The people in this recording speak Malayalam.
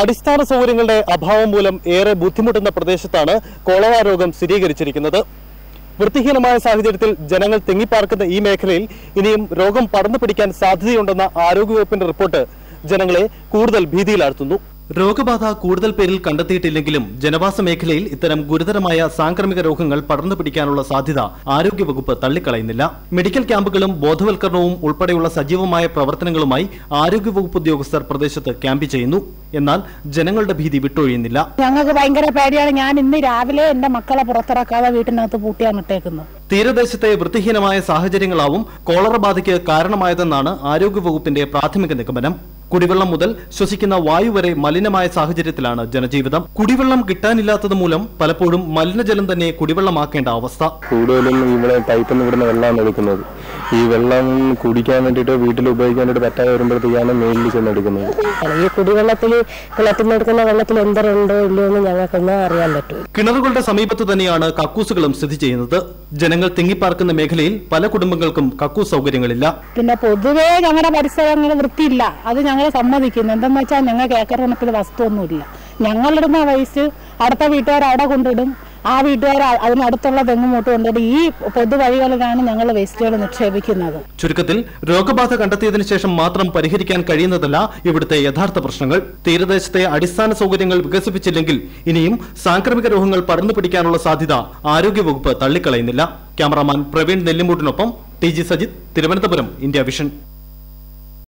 അടിസ്ഥാന സൗകര്യങ്ങളുടെ അഭാവം മൂലം ഏറെ ബുദ്ധിമുട്ടുന്ന പ്രദേശത്താണ് കോളറ രോഗം സ്ഥിരീകരിച്ചിരിക്കുന്നത്. വൃത്തിഹീനമായ സാഹചര്യത്തിൽ ജനങ്ങൾ തിങ്ങിപ്പാർക്കുന്ന ഈ മേഖലയിൽ ഇനിയും രോഗം പടർന്നു പിടിക്കാൻ സാധ്യതയുണ്ടെന്ന ആരോഗ്യവകുപ്പിന്റെ റിപ്പോർട്ട് ജനങ്ങളെ കൂടുതൽ ഭീതിയിലാഴ്ത്തുന്നു. രോഗബാധ കൂടുതൽ പേരിൽ കണ്ടെത്തിയിട്ടില്ലെങ്കിലും ജനവാസ മേഖലയിൽ ഇത്തരം ഗുരുതരമായ സാംക്രമിക രോഗങ്ങൾ പടർന്നു പിടിക്കാനുള്ള സാധ്യത ആരോഗ്യവകുപ്പ് തള്ളിക്കളയുന്നില്ല. മെഡിക്കൽ ക്യാമ്പുകളും ബോധവൽക്കരണവും ഉൾപ്പെടെയുള്ള സജീവമായ പ്രവർത്തനങ്ങളുമായി ആരോഗ്യവകുപ്പ് ഉദ്യോഗസ്ഥർ പ്രദേശത്ത് ക്യാമ്പ് ചെയ്യുന്നു. എന്നാൽ ജനങ്ങളുടെ ഭീതി വിട്ടൊഴിയുന്നില്ല. ഞങ്ങൾക്ക് ഭയങ്കര പേടിയാണ്. ഞാൻ ഇന്ന് രാവിലെ എന്റെ മക്കളെ പുറത്തിറക്കാതെ വീട്ടിനകത്ത് പൂട്ടിയാണ് ഇട്ടേക്കുന്നത്. തീരദേശത്തെ വൃത്തിഹീനമായ സാഹചര്യങ്ങളാവും കോളറ ബാധയ്ക്ക് കാരണമായതെന്നാണ് ആരോഗ്യവകുപ്പിന്റെ പ്രാഥമിക നിഗമനം. കുടിവെള്ളം മുതൽ ശ്വസിക്കുന്ന വായു വരെ മലിനമായ സാഹചര്യത്തിലാണ് ജനജീവിതം. കുടിവെള്ളം കിട്ടാനില്ലാത്തത് മൂലം പലപ്പോഴും മലിനജലം തന്നെ കുടിവെള്ളമാക്കേണ്ട അവസ്ഥ. കൂടുതലും ഇവിടെ പൈപ്പിൽ നിന്ന് ഇവിടുന്ന് വെള്ളമാണ് എടുക്കുന്നത് ഈ വെള്ളം കുടിക്കാൻ വേണ്ടിയിട്ട് വീട്ടിൽ ഉപയോഗിക്കാൻ വേണ്ടി പറ്റാതെ വരുമ്പോഴത്തേക്കാണ് മേലിൽ ചെന്ന് എടുക്കുന്നത് ഈ കുടിവെള്ളത്തിൽ കിണറ്റിൽ നിന്ന് എടുക്കുന്ന വെള്ളത്തിൽ എന്തരുണ്ടോ ഇല്ലയോ എന്ന് ഞങ്ങൾക്കൊന്നും അറിയാൻ പറ്റും. കിണറുകളുടെ സമീപത്ത് തന്നെയാണ് കക്കൂസുകളും സ്ഥിതി ചെയ്യുന്നത്. ജനങ്ങൾ തിങ്ങിപ്പാർക്കുന്ന മേഖലയിൽ പല കുടുംബങ്ങൾക്കും കക്കൂസ് സൗകര്യങ്ങളില്ല. പിന്നെ പൊതുവേ ഞങ്ങളുടെ പരിസരങ്ങൾ വൃത്തിയില്ല. അത് ഞങ്ങൾ സമ്മതിക്കുന്നു. എന്തെന്ന് വെച്ചാൽ ഞങ്ങൾക്ക് ഏക്കർ കണക്കിൽ വസ്തുവൊന്നുമില്ല. ഞങ്ങളിടുന്ന വയസ്സ് അടുത്ത വീട്ടുകാർ അവിടെ കൊണ്ടിടും. ആ വീട്ടുകാർ അതിനടുത്തുള്ള തെങ്ങുമൂട്ട് കൊണ്ടിടും. ഈ പൊതുവഴികളിലാണ് ഞങ്ങൾ വേസ്റ്റുകൾ നിക്ഷേപിക്കുന്നത്. ചുരുക്കത്തിൽ രോഗബാധ കണ്ടെത്തിയതിന് ശേഷം മാത്രം പരിഹരിക്കാൻ കഴിയുന്നതല്ല ഇവിടുത്തെ യഥാർത്ഥ പ്രശ്നങ്ങൾ. തീരദേശത്തെ അടിസ്ഥാന സൗകര്യങ്ങൾ വികസിപ്പിച്ചില്ലെങ്കിൽ ഇനിയും സാംക്രമിക രോഗങ്ങൾ പടർന്നു പിടിക്കാനുള്ള സാധ്യത ആരോഗ്യവകുപ്പ് തള്ളിക്കളയുന്നില്ല. Cameraman Praveen നെല്ലിമൂട്ടിനൊപ്പം T G Sajith Thiruvananthapuram India vision.